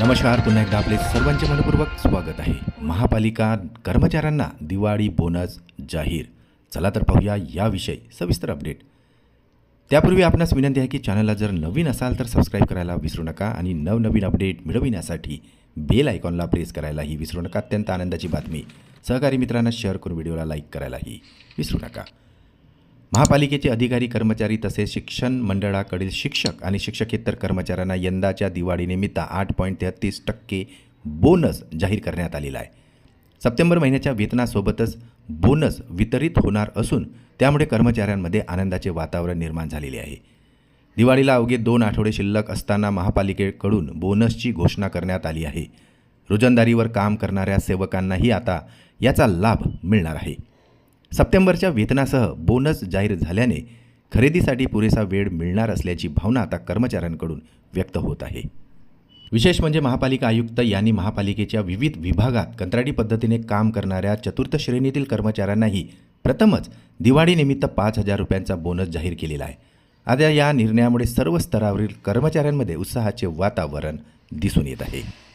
नमस्कार. पुन्हा एकदा आपले सर्वांचे मनपूर्वक स्वागत आहे. महापालिका कर्मचाऱ्यांना दिवाळी बोनस जाहीर. चला तर पाहूया याविषयी सविस्तर अपडेट. त्यापूर्वी आपणास विनंती आहे की चॅनलला जर नवीन असाल तर सबस्क्राईब करायला विसरू नका आणि नवनवीन अपडेट मिळविण्यासाठी बेल आयकॉनला प्रेस करायलाही विसरू नका. अत्यंत आनंदाची बातमी. सहकारी मित्रांना शेअर करून व्हिडिओला लाईक करायलाही विसरू नका. महापालिकेचे अधिकारी कर्मचारी तसेच शिक्षण मंडळाकडील शिक्षक आणि शिक्षकेतर कर्मचाऱ्यांना यंदाच्या दिवाळीनिमित्त आठ पॉईंट तेहत्तीस टक्के बोनस जाहीर करण्यात आलेला आहे. सप्टेंबर महिन्याच्या वेतनासोबतच बोनस वितरित होणार असून त्यामुळे कर्मचाऱ्यांमध्ये आनंदाचे वातावरण निर्माण झालेले आहे. दिवाळीला अवघे दोन आठवडे शिल्लक असताना महापालिकेकडून बोनसची घोषणा करण्यात आली आहे. रोजंदारीवर काम करणाऱ्या सेवकांनाही आता याचा लाभ मिळणार आहे. सप्टेंबरच्या वेतनासह बोनस जाहीर झाल्याने खरेदीसाठी पुरेसा वेळ मिळणार असल्याची भावना आता कर्मचाऱ्यांकडून व्यक्त होत आहे. विशेष म्हणजे महापालिका आयुक्त यांनी महापालिकेच्या विविध विभागात कंत्राटी पद्धतीने काम करणाऱ्या चतुर्थ श्रेणीतील कर्मचाऱ्यांनाही प्रथमच दिवाळीनिमित्त पाच हजार रुपयांचा बोनस जाहीर केलेला आहे. आता या निर्णयामुळे सर्व स्तरावरील कर्मचाऱ्यांमध्ये उत्साहाचे वातावरण दिसून येत आहे.